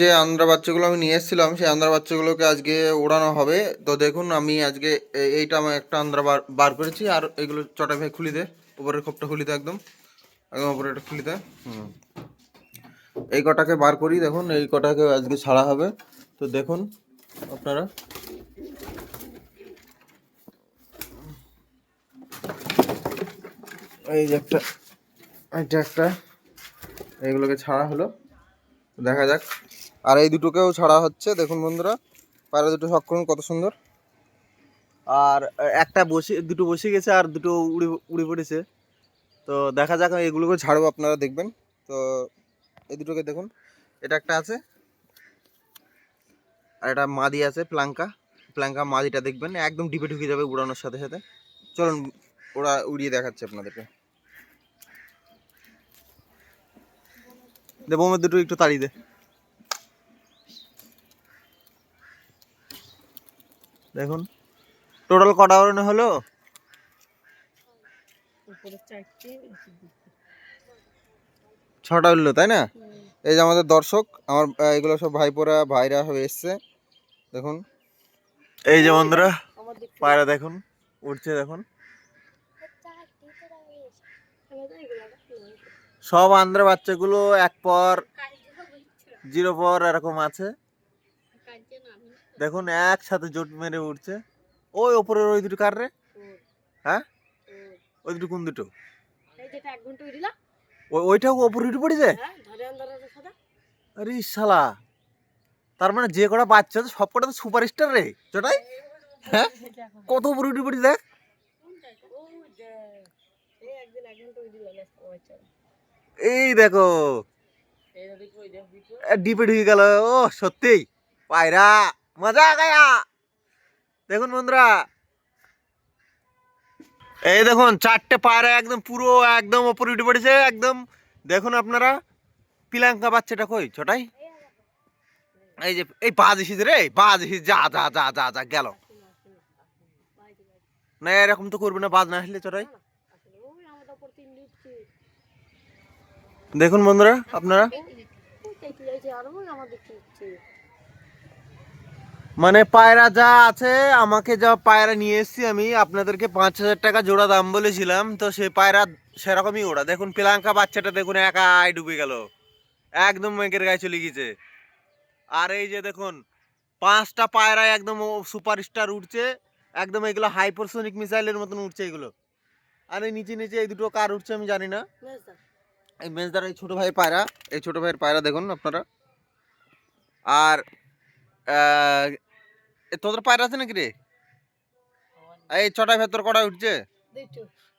যে আন্দ্রা বাচ্চাগুলো আমি নিয়ে এসেছিলাম, সেই আন্দ্রা বাচ্চাগুলোকে আজকে ওড়ানো হবে। তো দেখুন, আমি আজকে এইটা আমি একটা আন্দ্রা বার বার করেছি। আর এগুলো চটা ভাই খুলি দে। উপরের খোপটা খুলি দে একদম। একদম উপরে এটা খুলি দে। হুম। এই কটাকে বার করি, দেখুন, এই কটাকে আজকে ছাড়া হবে। তো দেখুন, আপনারা। এই যে একটা, এটা একটা। এইগুলোকে ছাড়া হলো। দেখা যাক। আর এই দুটোকেও ছাড়া হচ্ছে, দেখুন বন্ধুরা, পায়রা দুটো শখ করুন, কত সুন্দর। আর একটা বসে, দুটো বসে গেছে আর দুটো উড়ে উড়ে পড়েছে। তো দেখা যাক এগুলোকে ছাড়বো, আপনারা দেখবেন। তো এই দুটোকে দেখুন, এটা একটা আছে, আর এটা মাদি আছে, প্লাঙ্কা। প্লাঙ্কা মাদিটা দেখবেন, একদম ডিপে ঢুকে যাবে উড়ানোর সাথে সাথে। চলুন, ওরা উড়িয়ে দেখাচ্ছে আপনাদেরকে। দে বোমের দুটো একটু তাড়িয়ে দে। দেখুন টোটাল কটা ওড়ানো হলো? ছটা উঠল তাই না? এই যে আমাদের দর্শক আমার এগুলো সব ভাইপোরা ভাইরা সব এসছে। দেখুন। এই যে বন্ধুরা পায়রা দেখুন উঠছে দেখুন। সব আন্ধ্রা বাচ্চাগুলো এক পর জিরো পর এরকম আছে। দেখুন, একসাথে জোট মেরে উঠছে। ওই ওপরের ওই দুটো কার রে? হ্যাঁ? ওই দুটো কোন দুটো? ওইটাও ওপরে উঠে পড়েছে? আন্দার আরে শালা। তার মানে যে কটা বাচ্চা আছে, সব কটা তো সুপারস্টার রে চটাই হ্যাঁ? কত উপরে উঠে পড়ি দেখ। এই দেখো। ডিপে ঢুকে গেল। ও সত্যি পায়রা। মজা, গায়া। দেখুন, বন্ধুরা। এই দেখুন, চারটে পায়রা একদম পুরো, একদম ওপরে উঠে পড়েছে। একদম, দেখুন আপনারা পিলাঙ্কা বাচ্চাটা কই? ছোটাই? এই যে, এই বাজ এসেছে রে বাজ এসেছে। যা যা যা যা যা, গেল। না, এরকম তো করবে না, বাজ না আসলে চটাই আসলে ওই আমাদের উপর তিন দিচ্ছে দেখুন বন্ধুরা, আপনারা? মানে পায়রা যা আছে, আমাকে যা পায়রা নিয়ে এসেছি আমি, আপনাদেরকে পাঁচ হাজার টাকা জোড়া দাম বলেছিলাম, তো সেই পায়রা সেরকমই ওরা দেখুন পিলাঙ্কা বাচ্চাটা দেখুন, একাই ডুবে গেল। একদম মেঘের গায়ে চলে গেছে আর এই যে দেখুন, পাঁচটা পায়রা একদম সুপার স্টার উঠছে একদম এগুলো হাইপারসোনিক মিসাইলের মতন উঠছে এগুলো। আর এই নিচে নিচে এই দুটো কার উঠছে আমি জানি না। এই মেজদার এই ছোটো ভাই পায়রা এই ছোটো ভাইয়ের পায়রা দেখুন আপনারা। আর তোদের পায়রা আছে নাকি রে? এই ছটায় ভেতর কটা উঠছে?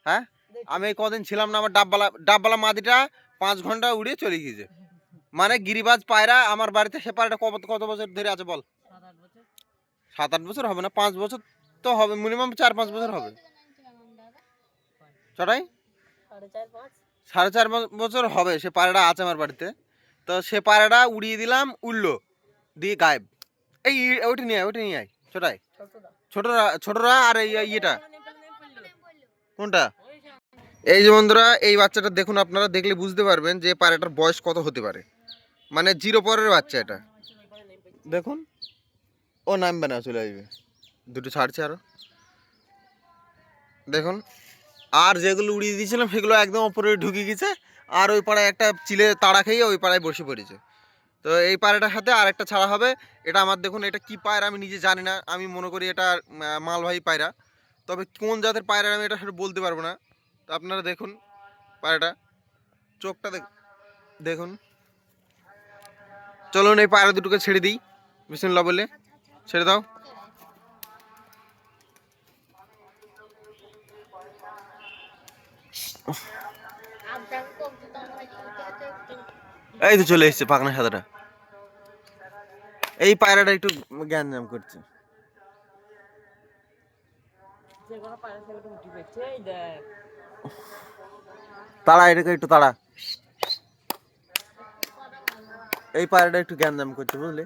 হ্যাঁ? আমি এই কদিন ছিলাম না আমার ডাববালা ডাববালা মাদিটা পাঁচ ঘণ্টা উড়িয়ে চলে গিয়েছে। মানে গিরিবাজ পায়রা আমার বাড়িতে সে পায়রাটা কত কত বছর ধরে আছে বল? সাত আট বছর হবে না? পাঁচ বছর তো হবে মিনিমাম চার পাঁচ বছর হবে। ছটাই সাড়ে চার বছর হবে সে পায়রাটা আছে আমার বাড়িতে। তো সে পায়রাটা উড়িয়ে দিলাম উড়লো দিয়ে গায়েব। এই ওইটা নিয়ে আয় ওইটা নিয়ে আয় ছোটাই ছোটরা। ছোটরা আর এই ইয়েটা। কোনটা? এই যে বন্ধুরা এই বাচ্চাটা দেখুন আপনারা দেখলে বুঝতে পারবেন যে পায়রাটার বয়স কত হতে পারে। মানে জিরো পরের বাচ্চা এটা। দেখুন ও নামবে না চলে আসবে। দুটো ছাড়ছে আরও। দেখুন আর যেগুলো উড়িয়ে দিয়েছিলাম, সেগুলো একদম ওপরে ঢুকে গেছে। আর ওই পাড়ায় একটা চিলে তাড়া খেয়ে ওই পাড়ায় বসে পড়েছে। তো এই পায়রাটার সাথে আর একটা ছাড়া হবে। এটা আমার দেখুন, এটা কি পায়রা আমি নিজে জানি না। আমি মনে করি এটা মালবাহী পায়রা। তবে কোন জাতের পায়রা আমি এটা সেটা বলতে পারব না। তো আপনারা দেখুন পায়রাটা। চোখটা দেখুন। চলুন এই পায়রা দুটোকে ছেড়ে দিই। বিসমুল্লাহ বলে ছেড়ে দাও। এই তো চলে এসছে পাখনা সাদাটা। এই পায়রাটা একটু জ্ঞান জাম করছে। তাড়া, এটাকে একটু তাড়া। এই পায়রাটা একটু জ্ঞান জাম করছে, বুঝলি?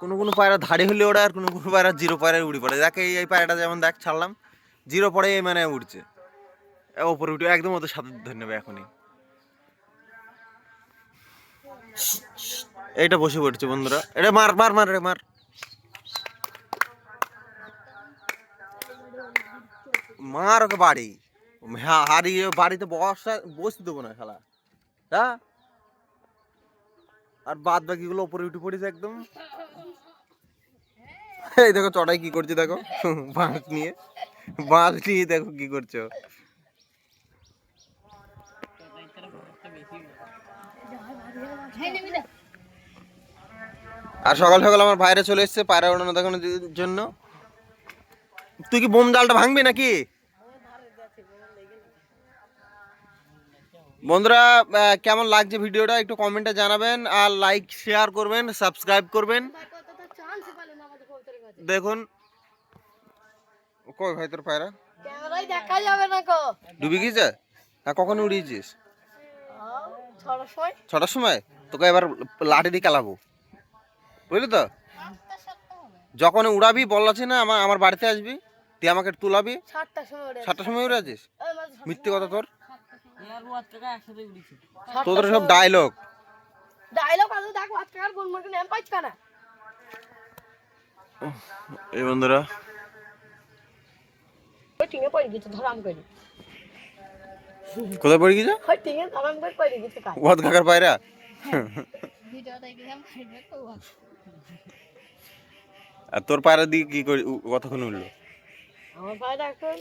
কোনো কোনো পায়রা ধারে হলে ওড়ে আর কোনো কোনো পায়রা জিরো পায়রায় উড়ি পড়ে। দেখ এই পায়রাটা যেমন দেখ, ছাড়লাম, জিরো পড়ে এই মানে উঠছে ওপরে উঠে একদম ওদের সাথে ধরে নেবে এখনই। এইটা বসে পড়ছে বন্ধুরা। এটা মার মার মার রে মার। মার ওকে বাড়ি। হ্যাঁ হারিয়ে বাড়িতে বসা বসতে দেবো না খেলা। হ্যাঁ আর বাদ বাকিগুলো ওপরে উঠে পড়েছে একদম। এই দেখো চড়াই কি করছে দেখো, বাঁশ নিয়ে। বাঁশ নিয়ে দেখো কি করছ। আর সকাল সকাল আমার বাইরে চলে এসছে পায়রা ওড়ানো দেখানোর জন্য। তুই কি বোম জালটা ভাঙবি নাকি? বন্ধুরা কেমন লাগছে ভিডিওটা একটু কমেন্টে জানাবেন আর লাইক শেয়ার করবেন সাবস্ক্রাইব করবেন। দেখুন। কই ভাই তোর পায়রা? দেখা যাবে না কো। ডুবে গিয়েছে? হ্যাঁ কখন উড়িয়েছিস? ছটার সময়। তোকে এবার লাঠি দিয়ে খেলাবো। বুঝলি তো? যখন উড়াবি বল আছে না আমার আমার বাড়িতে আসবি তুই আমাকে তুলাবি। সাতটার সময় উড়ে আছিস মিথ্যে কথা তোর? তোদের সব ডায়লগ ডায়লগ আছে দেখ গুন মুরগি নেম পাইছ কেন এই বন্ধুরা। ওই টিঙে পড়ে গেছে ধরাম করে। কোথায় পড়ে গেছে? ওই টিঙে ধরাম করে পড়ে গেছে কাজ ওয়াদ কাকার পায়রা। আর তোর পায়রা দিয়ে কি করে কতক্ষণ উঠল আমার পায়রা এখন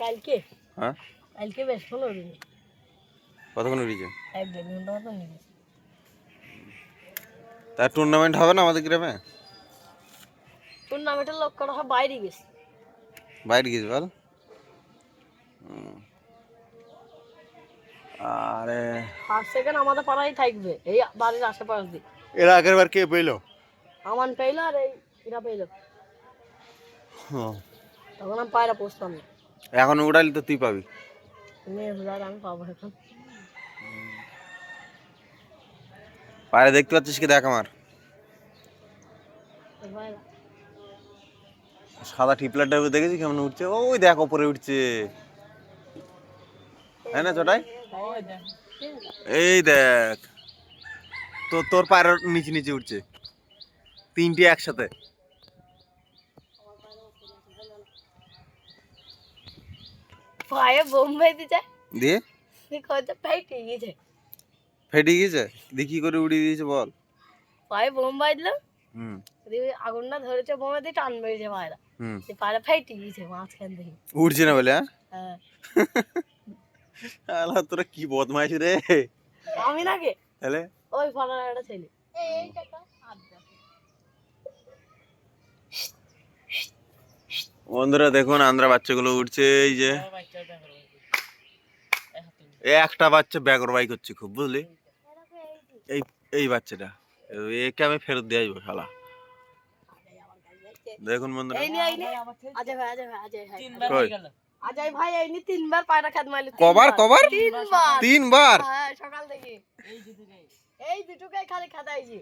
কালকে। হ্যাঁ? কালকে বেশ হলো কতক্ষণ উঠেছে এক দেড় ঘণ্টা মতো নিয়ে তার টুর্নামেন্ট হবে না আমাদের গ্রামে? টুর্নামেন্টের লোক করা হয় বাইরে গেছে। বাইরে গেছে বল। আরে। ফার্স্ট সেকেন্ড আমাদের পাড়ায় থাকবে এই বাড়ির আশেপাশে দিয়ে। এর আগের বার কে পেল? আমান পেইলো আর এই এরা পেইলো তখন আমি পায়রা পোষতাম না। এখন উড়ালি তো তুই পাবি। আমি পাবো এখন। পায়রা দেখতে পাচ্ছিস কি দেখ আমার। সাদা টিপলারটা দেখেছি কেমন উঠছে? ওই দেখ ওপরে উঠছে। হ্যাঁ না চটাই এই দেখ। তো তোর পায়ের নিচে নিচে উঠছে। তিনটি একসাথে। পায়ে বোম্বাই দিতে দিয়ে? কয়তো ফাইটে গেছে ফেটে গেছে দেখি করে উড়িয়ে দিয়েছে বল? পায়ে বোম হুম। আগুনটা ধরেছে বোমা দিয়ে টান বেরিয়েছে পায়রা। হুম। পায়রা ফাইটে গেছে মাঝখান থেকে না বলে হ্যাঁ? হ্যাঁ। আলা তোরা কি বদমাইশ রে? আমি নাকি? তাহলে? ওই ফালার একটা ছেলে। বন্ধুরা দেখুন আন্দ্রা বাচ্চাগুলো উঠছে এই যে। এ একটা বাচ্চা ব্যাগর বাই করছে খুব বুঝলি? এই এই বাচ্চাটা। একে আমি ফেরত দিয়ে আসব শালা? দেখুন বন্ধুরা। এই নিয়ে এই নিয়ে আজয় ভাই অজয় ভাই অজয় ভাই। তিনবার কই? হয়ে গেল। অজয় ভাই এই তিনবার পায়রা খাত মারলো। কবার কবার? তিনবার। তিনবার? হ্যাঁ সকাল থেকে। এই দুটোকে এই দুটোকে খালি খাতাইছি।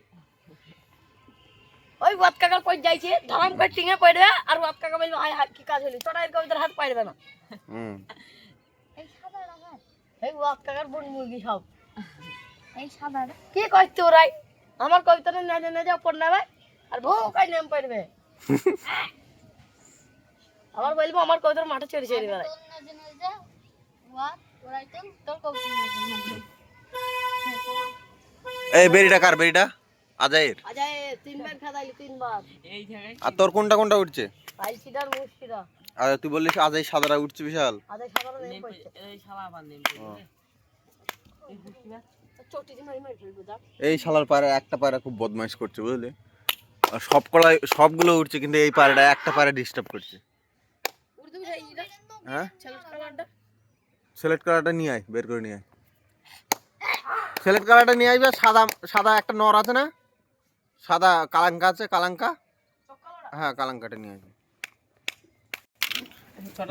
ওই ওয়াত কাকার পর যাইছে ধরাম করে টিঙে পড়বে আর ওয়াত কাকা বলবে হাই হাত কি কাজ হলি? তোরা এর কবিতার হাত পারবে না। হুম। কাকার বোন মুরগি সব। এই সাদা কি করছে ওরাই? আমার কবিতাটা নেজে নেজে ওপর নেবে আর ভৌকাই নেম পড়বে আবার বলব আমার কবিতার মাঠে চড়ে চড়ে বেড়ায়। এই বেরিটা কার বেরিটা? আজাইর। আজয় তিনবার খাতাইলি তিনবার। এই জায়গায় আর তোর কোনটা কোনটা উঠছে? আইসিটার মুশকিরা আর তুই বললিস আজাই সাদাটা উঠছে বিশাল। নেম এই শালা আবার নেম এই এই শালার পায়রা একটা পায়রা খুব বদমাইশ করছে বুঝলি? আর সব কলাই সবগুলো উঠছে কিন্তু এই পায়রাটা একটা পায়রা ডিস্টার্ব করছে। হ্যাঁ? সিলেক্ট কালারটা নিয়ে আয় বের করে নিয়ে আয়। সিলেক্ট কালারটা নিয়ে আসবে সাদা সাদা একটা নর আছে না? সাদা কালাঙ্কা আছে কালাঙ্কা? হ্যাঁ কালাঙ্কাটা নিয়ে আসবে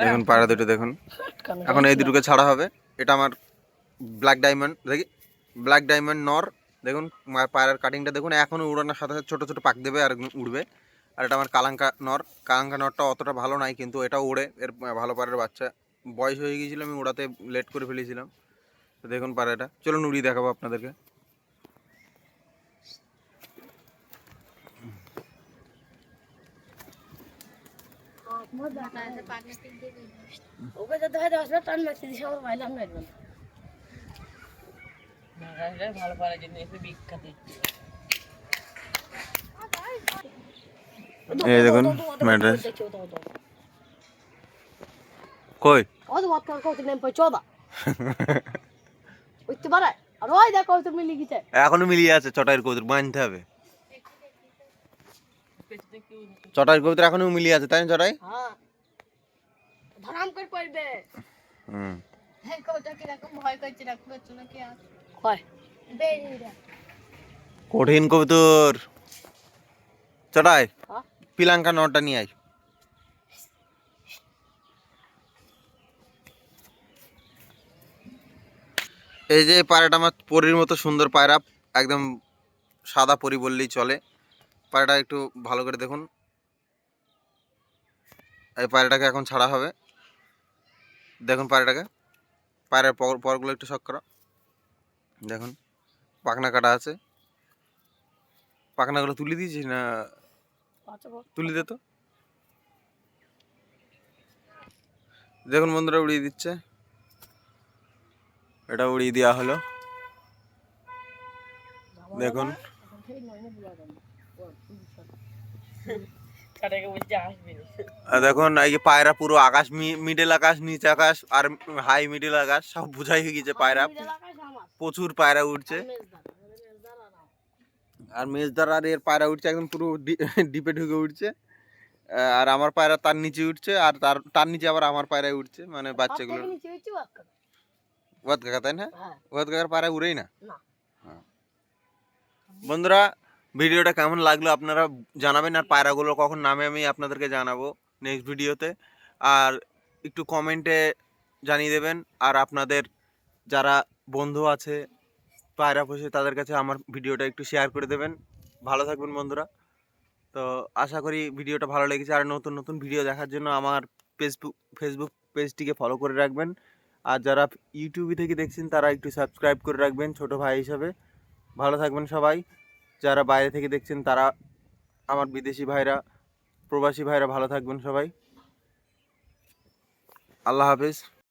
দেখুন পায়রা দুটো দেখুন। এখন এই দুটোকে ছাড়া হবে। এটা আমার ব্ল্যাক ডায়মন্ড দেখি? ব্ল্যাক ডায়মন্ড নর দেখুন পায়রার কাটিংটা দেখুন। এখনও উড়ানোর সাথে সাথে ছোটো ছোটো পাক দেবে আর উড়বে। আর এটা আমার কালাঙ্কা নর। কালাঙ্কা নরটা অতটা ভালো নাই কিন্তু এটা উড়ে এর ভালো পায়রার বাচ্চা। বয়স হয়ে গিয়েছিল আমি উড়াতে লেট করে ফেলেছিলাম। তো দেখুন পায়রাটা চলুন উড়িয়ে দেখাবো আপনাদেরকে। ওকে যদি হয় দশ টান মারছি দিছে আমার ভাইলাম না একদম ভালো পাড়ার জন্য বিখ্যাত এই দেখুন ম্যাড্রেস কই? অত বাত কত নেম পয় চোদা উঠতে পারে আর ওই দেখো তো মিলি গেছে এখনও মিলিয়ে আছে চটাইয়ের কবুতর বাঁধতে হবে। চটাইয়ের কবুতর এখনও মিলিয়ে আছে তাই না চটাই হ্যাঁ। ধরাম করে পড়বে হুম। হ্যাঁ কত কি রকম? ভয় করছে রাখব চলো কি আর কয় বেরিয়ে কঠিন কবুতর। চটাই হ্যাঁ। পিলাঙ্কা নটা নিয়ে আয়। এই যে পায়রাটা আমার পরির মতো সুন্দর পায়রা একদম সাদা পরি বললেই চলে। পায়রাটা একটু ভালো করে দেখুন। এই পায়রাটাকে এখন ছাড়া হবে। দেখুন পায়রাটাকে। পায়রার পর পরগুলো একটু শখ করো। দেখুন পাখনা কাটা আছে। পাখনাগুলো তুলে দিয়েছি না? তুলে দে তো। দেখুন বন্ধুরা উড়িয়ে দিচ্ছে। এটা উড়িয়ে দেওয়া হলো। দেখুন। দেখুন এই যে পায়রা পুরো আকাশ মিডল আকাশ নিচে আকাশ আর হাই মিডল আকাশ সব বুঝাই হয়ে গেছে পায়রা। প্রচুর পায়রা উঠছে আর মেজদার আর এর পায়রা উঠছে একদম পুরো ডিপে ঢুকে উঠছে আর আমার পায়রা তার নিচে উঠছে আর তার তার নিচে আবার আমার পায়রায় উঠছে মানে বাচ্চাগুলো ওয়াদ কাকা তাই না? হ্যাঁ। ওয়াদ কাকার পায়রা উড়েই না? না। হ্যাঁ। বন্ধুরা ভিডিওটা কেমন লাগল আপনারা জানাবেন, আর পায়রাগুলো কখন নামে আমি আপনাদেরকে জানাব নেক্সট ভিডিওতে। আর একটু কমেন্টে জানিয়ে দেবেন, আর আপনাদের যারা বন্ধু আছে, পায়রা পোষে, তাদের কাছে আমার ভিডিওটা একটু শেয়ার করে দেবেন। ভালো থাকবেন বন্ধুরা। তো আশা করি ভিডিওটা ভালো লেগেছে। আর নতুন নতুন ভিডিও দেখার জন্য আমার ফেসবুক ফেসবুক পেজটিকে ফলো করে রাখবেন। আর যারা ইউটিউবে থেকে দেখছেন, তারা একটু সাবস্ক্রাইব করে রাখবেন ছোট ভাই হিসাবে। ভালো থাকবেন সবাই। যারা বাইরে থেকে দেখছেন, তারা আমার বিদেশি ভাইরা, প্রবাসী ভাইরা ভালো থাকবেন সবাই। আল্লাহ হাফেজ।